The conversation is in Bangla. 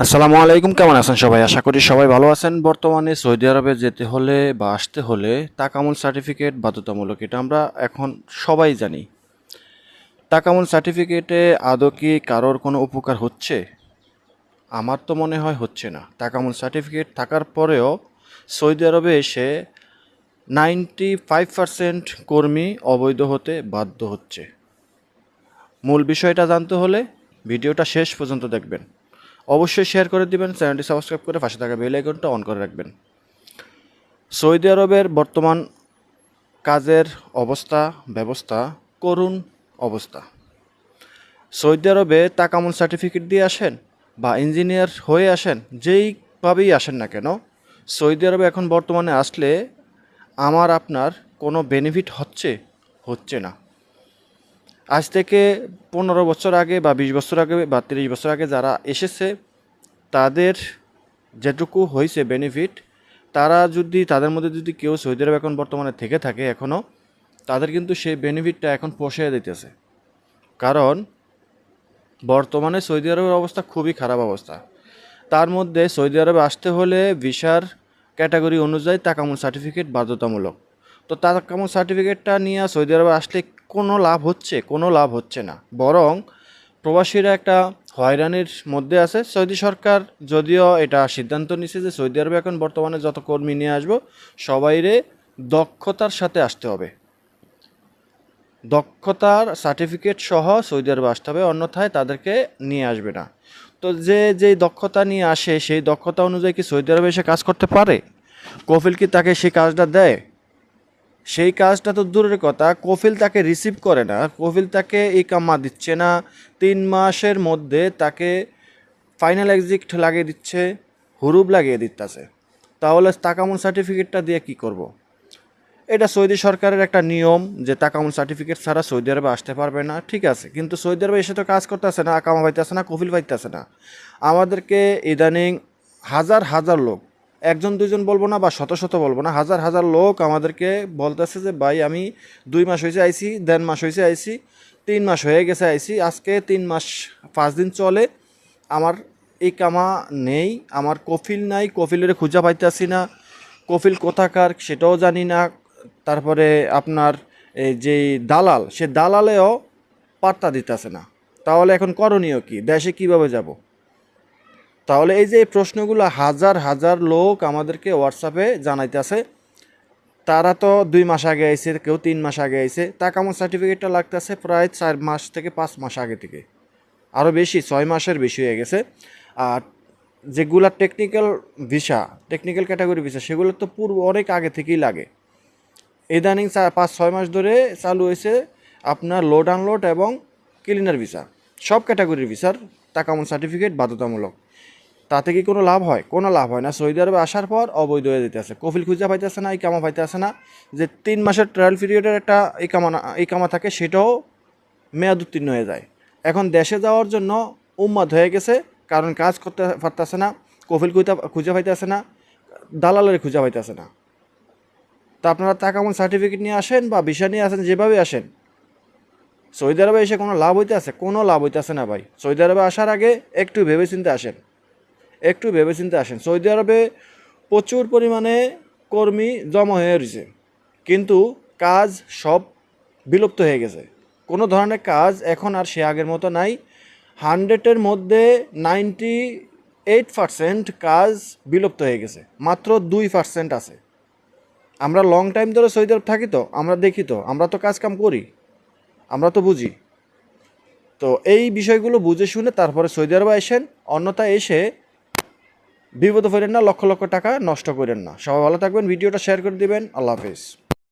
আসসালামু আলাইকুম, কেমন আছেন সবাই? আশা করি সবাই ভালো আছেন। বর্তমানে সৌদি আরবে যেতে হলে বা আসতে হলে তাকামুল সার্টিফিকেট, বাধ্যতামূলক এটা আমরা এখন সবাই জানি। তাকামুল সার্টিফিকেটে আদৌ কি কারোর কোনো উপকার হচ্ছে? আমার তো মনে হয় হচ্ছে না। তাকামুল সার্টিফিকেট থাকার পরেও সৌদি আরবে এসে নাইনটি ফাইভ পারসেন্ট কর্মী অবৈধ হতে বাধ্য হচ্ছে। মূল বিষয়টা জানতে হলে ভিডিওটা শেষ পর্যন্ত দেখবেন। অবশ্যই শেয়ার করে দিবেন, চ্যানেলটি সাবস্ক্রাইব করে পাশে থাকা বেল আইকনটা অন করে রাখবেন। সৌদি আরবের বর্তমান কাজের অবস্থা, ব্যবস্থা, করুণ অবস্থা। সৌদি আরবে তাকামুল সার্টিফিকেট দিয়ে আসেন বা ইঞ্জিনিয়ার হয়ে আসেন, যেইভাবেই আসেন না কেন, সৌদি আরবে এখন বর্তমানে আসলে আমার আপনার কোনো বেনিফিট হচ্ছে হচ্ছে না। আজ থেকে পনেরো বছর আগে বা বিশ বছর আগে বা তিরিশ বছর আগে যারা এসেছে, তাদের যেটুকু হয়েছে বেনিফিট তারা যদি, তাদের মধ্যে যদি কেউ সৌদি আরব এখন বর্তমানে থেকে থাকে এখনও তাদের কিন্তু সেই বেনিফিটটা এখন পোষায় দিতেছে। কারণ, বর্তমানে সৌদি আরবের অবস্থা খুবই খারাপ অবস্থা। তার মধ্যে সৌদি আরবে আসতে হলে ভিসার ক্যাটাগরি অনুযায়ী তাকামুল সার্টিফিকেট বাধ্যতামূলক। তো তাকামুল সার্টিফিকেটটা নিয়ে সৌদি আরবে আসলে কোনো লাভ হচ্ছে? কোনো লাভ হচ্ছে না। বরং প্রবাসীরা একটা হয়রানির মধ্যে আছে। সৌদি সরকার যদিও এটা সিদ্ধান্ত নিছে যে সৌদি আরবে এখন বর্তমানে যত কর্মী নিয়ে আসব, সবাইরে দক্ষতার সাথে আসতে হবে। দক্ষতার সার্টিফিকেট সহ সৌদি আরবে আসতে হবে, অন্যথায় তাদেরকে নিয়ে আসবে না। তো যে যেই দক্ষতা নিয়ে আসে, সেই দক্ষতা অনুযায়ী কি সৌদি আরবে এসে কাজ করতে পারে? কফিল কি তাকে সেই কাজটা দেয়? সেই কাজটা তো দূরের কথা। কফিল তাকে রিসিভ করে না। কফিল তাকে এই কাম্মা দিচ্ছে না। তিন মাসের মধ্যে তাকে ফাইনাল এক্সিট লাগিয়ে দিচ্ছে হুরুব লাগিয়ে দিতেছে। তাহলে তাকামুল সার্টিফিকেটটা দিয়ে কি করব। এটা সৌদি সরকারের একটা নিয়ম যে তাকামুল সার্টিফিকেট ছাড়া সৌদি আরবে আসতে পারবে না। ঠিক আছে, কিন্তু সৌদি আরবে এসে তো কাজ করতেছে না, আকামা পাইতেছে না, কফিল পাইতেছে না। আমাদেরকে ইদানিং হাজার হাজার লোক একজন, দুইজন বলব না বা শত শত বলব না, হাজার হাজার লোক আমাদেরকে বলতেছে যে, ভাই, আমি দুই মাস হয়েছে আইসি, দেড় মাস হয়েছে আইসি, তিন মাস হয়ে গেছে আইসি, আজকে তিন মাস পাঁচ দিন চলে, আমার এই কামা নেই, আমার কফিল নাই, কফিলের খুঁজা পাইতেছি না, কফিল কোথাকার সেটাও জানি না, তারপরে আপনার যে দালাল, সে দালালেও পাত্তা দিতেছে না, তাহলে এখন করণীয় কি? দেশে কীভাবে যাব? তাহলে এই যে প্রশ্নগুলো হাজার হাজার লোক আমাদেরকে হোয়াটসঅ্যাপে জানাইতেছে, তারা তো দুই মাস আগে আইছে, কেউ তিন মাস আগে আইছে তাকামো সার্টিফিকেটটা লাগতেছে প্রায় চার মাস থেকে পাঁচ মাস আগে থেকে। আরও বেশি, ছয় মাসের বেশি হয়ে গেছে। আর যেগুলা technical visa technical category visa সেগুলো তো পূর্ব অনেক আগে থেকেই লাগে। ইদানিং পাঁচ, ছয় মাস ধরে চালু হয়েছে আপনার লোড আনলোড এবং ক্লিনার ভিসা সব ক্যাটাগরির ভিসার তা তাকামন সার্টিফিকেট বাধ্যতামূলক। তাতে কি কোনো লাভ হয়? কোনো লাভ হয় না। সৌদি আরবে আসার পর অবৈধ হয়ে যেতেছে। কফিল খুঁজা পাইতেছে না এই ইকামা পাইতেছে না। যে তিন মাসের ট্রায়াল পিরিয়ডের একটা এই ইকামা না- ইকামা থাকে, সেটাও মেয়াদ উত্তীর্ণ হয়ে যায়। এখন দেশে যাওয়ার জন্য উম্মাদ হয়ে গেছে, কারণ কাজ করতে পারতেছে না, কফিল খুঁজা, খুঁজে পাইতেছে না, দালালের খুঁজে পাইতেছে না। তা আপনারা তা কেমন সার্টিফিকেট নিয়ে আসেন বা ভিসা নিয়ে আসেন, যেভাবে আসেন। সৌদি আরবে এসে কোনো লাভ হইতে আছে কোনো লাভ হইতে হইতেছে না ভাই। সৌদি আরবে আসার আগে একটু ভেবেচিন্তে আসেন। একটু ভেবেচিন্তে আসেন। সৌদি আরবে প্রচুর পরিমাণে কর্মী জমা হয়ে রয়েছে। কিন্তু কাজ সব বিলুপ্ত হয়ে গেছে। কোনো ধরনের কাজ এখন আর সে আগের মতো নাই। হান্ড্রেডের মধ্যে নাইনটি এইট পারসেন্ট কাজ বিলুপ্ত হয়ে গেছে। মাত্র দুই পার্সেন্ট আছে। আমরা লং টাইম ধরে সৌদি আরব থাকি তো, আমরা দেখি তো, আমরা তো কাজ কাম করি। আমরা তো বুঝি। তো এই বিষয়গুলো বুঝে শুনে তারপরে সৌদি আরবে আসেন, অন্যথায় এসে বিপদে ফেরেন না, লক্ষ লক্ষ টাকা নষ্ট করেন না। সবাই ভালো থাকবেন, ভিডিওটা শেয়ার করে দিবেন। আল্লাহ হাফিজ।